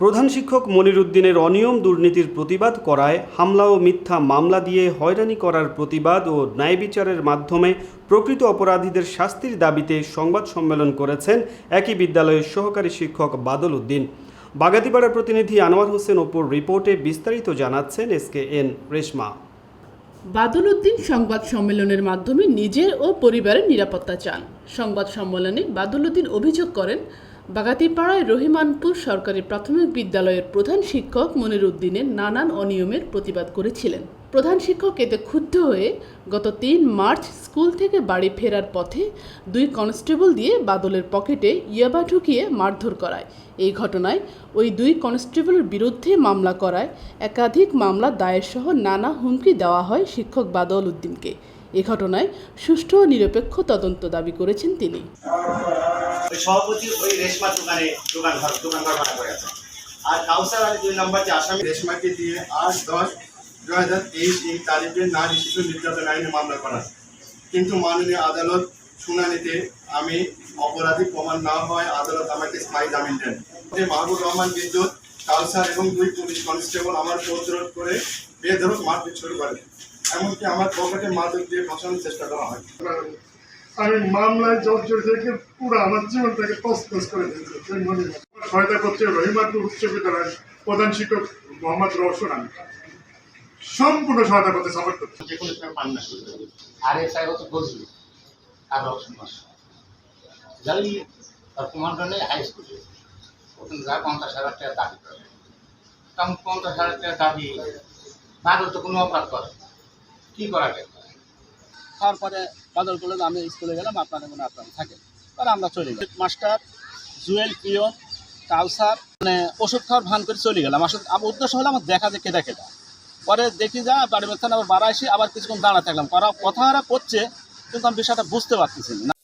প্রধান শিক্ষক মনিরুদ্দিনের অনিয়ম দুর্নীতির প্রতিবাদ করায় হামলা ও মিথ্যা মামলা দিয়ে হয়রানি করার প্রতিবাদ ও ন্যায় বিচারের মাধ্যমে প্রকৃত অপরাধীদের শাস্তির দাবিতে সংবাদ সম্মেলন করেছেন একই বিদ্যালয়ের সহকারী শিক্ষক বাদল উদ্দিন। বাগাতিপাড়ার প্রতিনিধি আনোয়ার হোসেন ওপর রিপোর্টে বিস্তারিত জানাচ্ছেন S K N Reshma. Badal Uddin সংবাদ সম্মেলনের মাধ্যমে নিজের ও পরিবারের নিরাপত্তা চান। সংবাদ সম্মেলনে বাদল উদ্দিন অভিযোগ করেন বাগাতিপাড়ায় রহিমানপুর সরকারি প্রাথমিক বিদ্যালয়ের প্রধান শিক্ষক মনির উদ্দিনের নানান অনিয়মের প্রতিবাদ করেছিলেন। প্রধান শিক্ষক এতে ক্ষুব্ধ হয়ে গত তিন মার্চ স্কুল থেকে বাড়ি ফেরার পথে দুই কনস্টেবল দিয়ে বাদলের পকেটে ইয়াবা ঢুকিয়ে মারধর করায়। এই ঘটনায় ওই দুই কনস্টেবলের বিরুদ্ধে মামলা করায়। একাধিক মামলা দায়ের সহ নানা হুমকি দেওয়া হয় শিক্ষক বাদল উদ্দিনকে। এ ঘটনায় সুষ্ঠু ও নিরপেক্ষ তদন্ত দাবি করেছেন তিনি। ওই সভাপতি ওই রেশমার দোকানে দোকান ঘর দোকান ঘর ভাড়া করে আছে। আর কাউসার আলী দুই নম্বর যে আসামি, রেশমাকে দিয়ে আট দশ দু হাজার তেইশ এই তারিখে নারী শিশু নির্যাতন আইনে মামলা করা। কিন্তু মাননীয় আদালত শুনানিতে আমি অপরাধী প্রমাণ না হয় আদালত আমাকে স্থায়ী জামিন দেন। যে মাহবুব রহমান বিদ্যুৎ, কাউসার এবং দুই পুলিশ কনস্টেবল আমার প্রতিরোধ করে বেধরক মারপিট শুরু করে এমনকি আমার পকেটে মাদক দিয়ে ফসানোর চেষ্টা করা হয়। আমি মামলায় জর্জর থেকে পুরো আমার জীবনটাকে তসতস করে দিয়েছে। সহায়তা করছে রহিমাতুর উচ্চ বিদ্যালয়ের প্রধান শিক্ষক মোহাম্মদ রওশন আমি সম্পূর্ণ সহায়তা করতে সাপোর্ট করছে। যে কোনো সময় না আর আর কুমারগঞ্জে হাই স্কুলে ওখানে যা পঞ্চাশ হাজার টাকা দাবি করে। কারণ পঞ্চাশ হাজার টাকা দাবি, বাদল তো কোনো অপরাধ করে। কি করা যায়? তারপরে বাদল করল আমি স্কুলে গেলাম আপনারা মনে আপনারা থাকেন। পরে আমরা চলে গেলাম। মাস্টার, জুয়েল পিয়ন কালসার মানে ওষুধ খাওয়ার ভান করে চলে গেলাম। আসলে আমার উদ্দেশ্য হলো আমার দেখা যে কেটা কেটা। পরে দেখি যা বাড়ি মেথান আবার বাড়া আসি আবার কিছুক্ষণ দাঁড়া থাকলাম। কথা ওরা করছে, কিন্তু আমি বিষয়টা বুঝতে পারতেছি না।